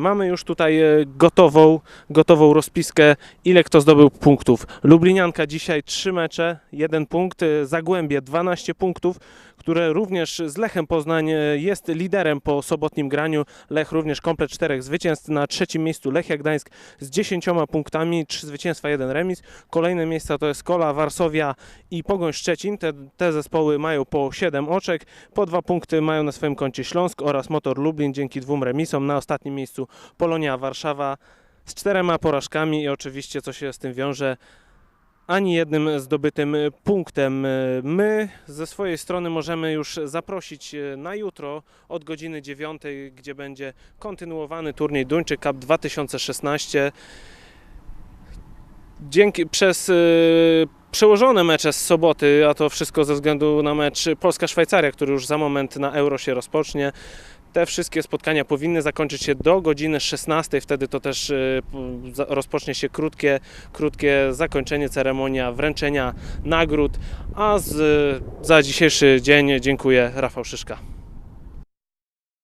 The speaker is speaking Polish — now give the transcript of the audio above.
Mamy już tutaj e, gotową, gotową rozpiskę, ile kto zdobył punktów. Lublinianka dzisiaj 3 mecze, 1 punkt, e, Zagłębie 12 punktów, które również z Lechem Poznań e, jest liderem po sobotnim graniu. Lech również komplet czterech zwycięstw. Na trzecim miejscu Lechia Gdańsk z 10 punktami, 3 zwycięstwa, 1 remis. Kolejne miejsca to jest Kola, Warsowia i Pogoń Szczecin. Te, te zespoły mają po 7 oczek. Po dwa punkty mają na swoim koncie Śląsk oraz Motor Lublin dzięki dwóm remisom. Na ostatnim miejscu Polonia Warszawa z czterema porażkami i oczywiście co się z tym wiąże ani jednym zdobytym punktem. My ze swojej strony możemy już zaprosić na jutro od godziny 9, gdzie będzie kontynuowany turniej Duńczyk Cup 2016. Dzięki przez y, przełożone mecze z soboty, a to wszystko ze względu na mecz Polska-Szwajcaria, który już za moment na Euro się rozpocznie. Te wszystkie spotkania powinny zakończyć się do godziny 16. Wtedy to też y, rozpocznie się krótkie, krótkie zakończenie, ceremonia wręczenia nagród. A z, za dzisiejszy dzień dziękuję Rafał Szyszka.